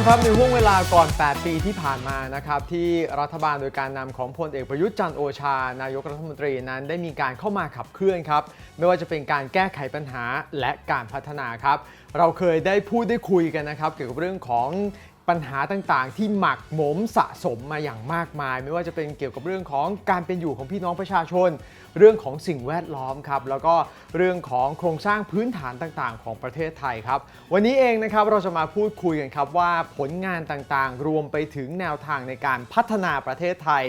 มครับในห่วงเวลาก่อน 8 ปีที่ผ่านมานะครับที่รัฐบาลโดยการนำของพลเอกประยุทธ์จันทร์โอชา นายกรัฐมนตรีนั้นได้มีการเข้ามาขับเคลื่อนครับไม่ว่าจะเป็นการแก้ไขปัญหาและการพัฒนาครับ เราเคยได้พูดได้คุยกันนะครับเกี่ยวกับเรื่องของ ปัญหาต่างๆ ที่หมักหมมสะสมมาอย่างมากมาย ไม่ว่าจะเป็นเกี่ยวกับเรื่องของการเป็นอยู่ของพี่น้องประชาชน เรื่องของสิ่งแวดล้อมครับแล้วก็เรื่องของโครงสร้างพื้นฐานต่างๆ ของประเทศไทยครับ วันนี้เองนะครับเราจะมาพูดคุยกันครับว่าผลงานต่างๆ รวมไปถึงแนวทางในการพัฒนาประเทศไทย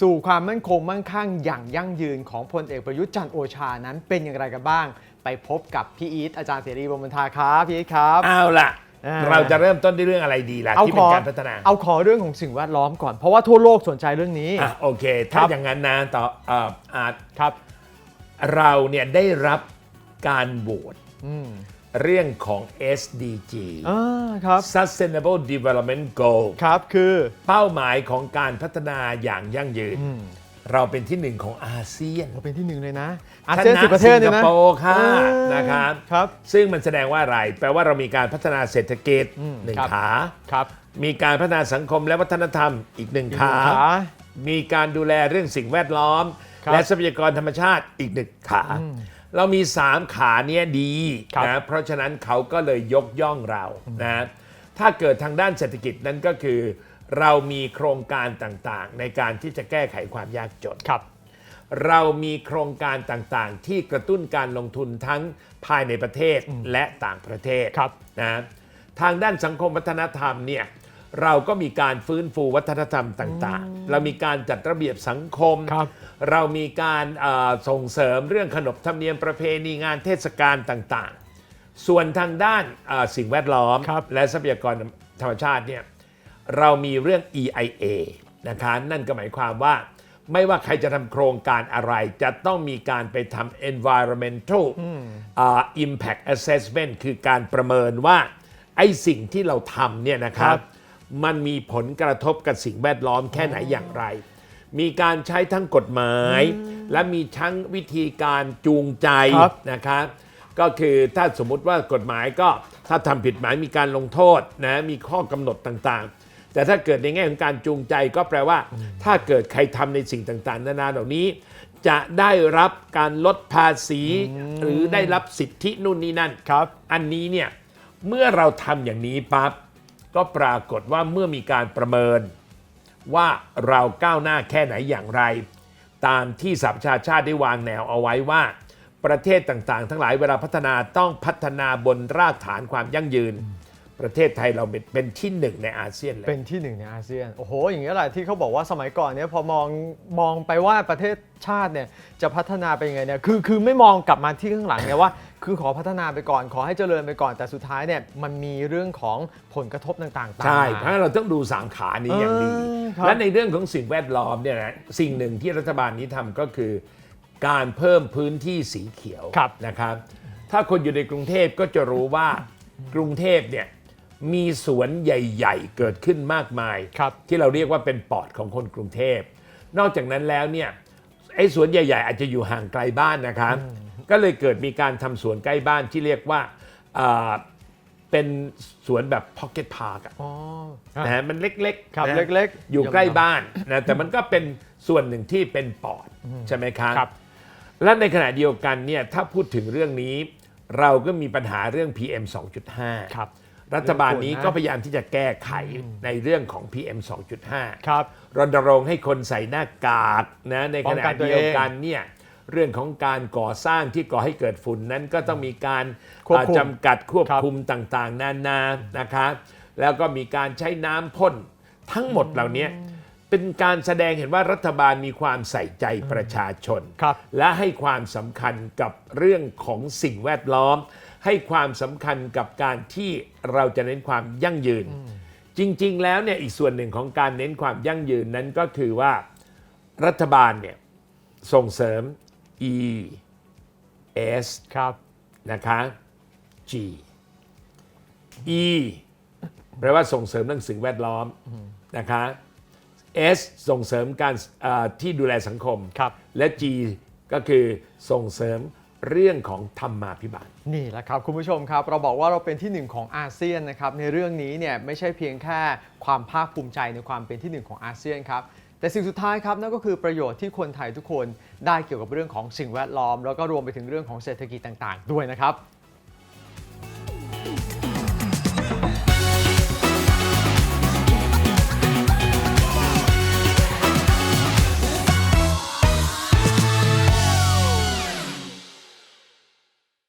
สู่ความมั่นคงมั่งคั่งอย่างยั่งยืนของพลเอกประยุทธ์จันโอชานั้นเป็นอย่างไรกันบ้าง ไปพบกับพี่อีทอาจารย์เสรีบรมบรรทาครับพี่อีทครับเอาล่ะ เราจะเริ่มต้นด้วยเรื่องอะไรดีล่ะเอาที่ขเป็นอการพัฒนา เอาขอเรื่องของสิ่งแวดล้อมก่อน เพราะว่าทั่วโลกสนใจเรื่องนี้อะโอเค ถ้าครับอย่างนั้นนะต่อเอ่ออาจครับเราเนี่ยได้รับการโหวตอืมเรื่องของ SDG อ่าครับ Sustainable Development Goal ครับคือเป้าหมายของการพัฒนาอย่างยั่งยืนอืม เราเป็นที่หนึ่งของอาเซียนเราเป็นที่หนึ่งเลยนะ อาเซียนสิบประเทศสิเนี่ยงคนะโปร์ค่ะเออนะครับครับ ซึ่งมันแสดงว่าอะไร แปลว่าเรามีการพัฒนาเศรษฐกิจอืมหนึ่งครับขาครับ มีการพัฒนาสังคมและวัฒนธรรมอีกหนึ่งอีกหขานึ่งขา มีการดูแลเรื่องสิ่งแวดล้อมครับและทรัพยากรธรรมชาติอีกหนึ่งขา เรามี 3 ขาเนี้ยดีครับนะเพราะฉะนั้นเขาก็เลยยกย่องเรานะถ้าเกิดทางด้านเศรษฐกิจนั้นก็คือ เรามีโครงการต่างๆ ในการที่จะแก้ไขความยากจนครับ เรามีโครงการต่างๆ ที่กระตุ้นการลงทุนทั้งภายในประเทศและต่างประเทศครับนะทางด้านสังคมวัฒนธรรมเนี่ยเราก็มีการฟื้นฟูวัฒนธรรมต่างๆ เรามีการจัดระเบียบสังคมครับเรามีการเอ่อส่งเสริมเรื่องขนบธรรมเนียมประเพณีงานเทศกาลต่างๆ ส่วนทางด้านเอ่อสิ่งแวดล้อมครับและทรัพยากรธรรมชาติเนี่ย เรามีเรื่อง EIA นะคะนั่นก็หมายความว่า ไม่ว่าใครจะทำโครงการอะไร จะต้องมีการไปทำ environmental อ่า impact assessment คือการประเมินว่า ไอ้สิ่งที่เราทำเนี่ยนะครัครับบมันมีผลกระทบกับสิ่งแวดล้อมแค่ไหนอย่างไร มีการใช้ทั้งกฎหมาย และมีทั้งวิธีการจูงใจครับนะครับ ก็คือถ้าสมมุติว่ากฎหมายก็ถ้าทำผิดหมายมีการลงโทษนะมีข้อกำหนดต่างๆ แต่ถ้าเกิดในแง่ของการจูงใจก็แปลว่า ถ้าเกิดใครทำในสิ่งต่างๆ นานาเหล่านี้ จะได้รับการลดภาษี หรือได้รับสิทธินู่นนี่นั่นครับ อันนี้เนี่ยเมื่อเราทำอย่างนี้ปั๊บก็ปรากฏว่าเมื่อมีการประเมิน ว่าเราก้าวหน้าแค่ไหนอย่างไร ตามที่สหประชาชาติได้วางแนวเอาไว้ว่า ประเทศต่างๆ ทั้งหลายเวลาพัฒนาต้องพัฒนาบนรากฐานความยั่งยืน ประเทศไทยเราเป็นเป็นที่หนึ่งในอาเซียนเลยเป็นที่หนึ่งในอาเซียน โอ้โห อย่างนี้ยแหละที่เขาบอกว่าสมัยก่อนเนี่ยพอมองมองไปว่าประเทศชาติเนี่ยจะพัฒนาไปยังไงเนี่ย คือคือไม่มองกลับมาที่ข้างหลังเนี่ยว่า คือขอพัฒนาไปก่อน ขอให้เจริญไปก่อน แต่สุดท้ายเนี่ยมันมีเรื่องของผลกระทบต่างๆตามใช่มาเพราะฉะนั้นเราต้องดูสามขานี้อย่างดี เออครับ และในเรื่องของสิ่งแวดล้อมเนี่ยนะสิ่งหนึ่งที่รัฐบาลนี้ทำก็คือ การเพิ่มพื้นที่สีเขียวครับนะครับ ถ้าคนอยู่ในกรุงเทพก็จะรู้ว่ากรุงเทพเนี่ย มีสวนใหญ่ ๆ เกิดขึ้นมากมายครับที่เราเรียกว่าเป็นปอดของคนกรุงเทพ นอกจากนั้นแล้วเนี่ยไอ้สวนใหญ่ ๆ อาจจะอยู่ห่างไกลบ้านนะครับ ก็เลยเกิดมีการทำสวนใกล้บ้านที่เรียกว่าอ่าเป็นสวนแบบ pocket park อะอ๋อนะฮะมันเล็กครับนะเล็กๆ อยู่ใกล้บ้านนะแต่มันก็เป็นส่วนหนึ่งที่เป็นปอดใช่ไหมครับครับ และในขณะเดียวกันเนี่ยถ้าพูดถึงเรื่องนี้ เราก็มีปัญหาเรื่อง PM 2.5ครับ รัฐบาลนี้เรื่องฝุ่นนะก็พยายามที่จะแก้ไขในเรื่องของ PM 2.5 ครับ รณรงค์ให้คนใส่หน้ากากนะในป้ของณะกันตัวเดียวเองกันเนี่ยเรื่องของการก่อสร้างที่ก่อให้เกิดฝุ่นนั้นก็ต้องมีการควบคุมอ่าจำกัดควบครับคุมต่างๆ นานานะคะ แล้วก็มีการใช้น้ำพ่นทั้งหมดเหล่านี้ เป็นการแสดงเห็นว่ารัฐบาลมีความใส่ใจประชาชน ครับและให้ความสำคัญกับเรื่องของสิ่งแวดล้อม ให้ความสำคัญกับการที่เราจะเน้นความยั่งยืน จริง ๆ แล้วเนี่ยอีกส่วนหนึ่งของการเน้นความยั่งยืนนั้นก็คือว่ารัฐบาลเนี่ยส่งเสริม E S ครับ นะคะ G E แปลว่าส่งเสริมเรื่องสิ่งแวดล้อมนะคะ S ส่งเสริมการอ่าที่ดูแลสังคม ครับ และ G ก็คือส่งเสริมเรื่องของธรรมาภิบาล นี่แหละครับ คุณผู้ชมครับ เราบอกว่าเราเป็นที่หนึ่งของอาเซียนนะครับในเรื่องนี้เนี่ยไม่ใช่เพียงแค่ความภาคภูมิใจในความเป็นที่หนึ่งของอาเซียนครับแต่สิ่งสุดท้ายครับนั่นก็คือประโยชน์ที่คนไทยทุกคนได้เกี่ยวกับเรื่องของสิ่งแวดล้อม แล้วก็รวมไปถึงเรื่องของเศรษฐกิจต่าง ๆ ด้วยนะครับ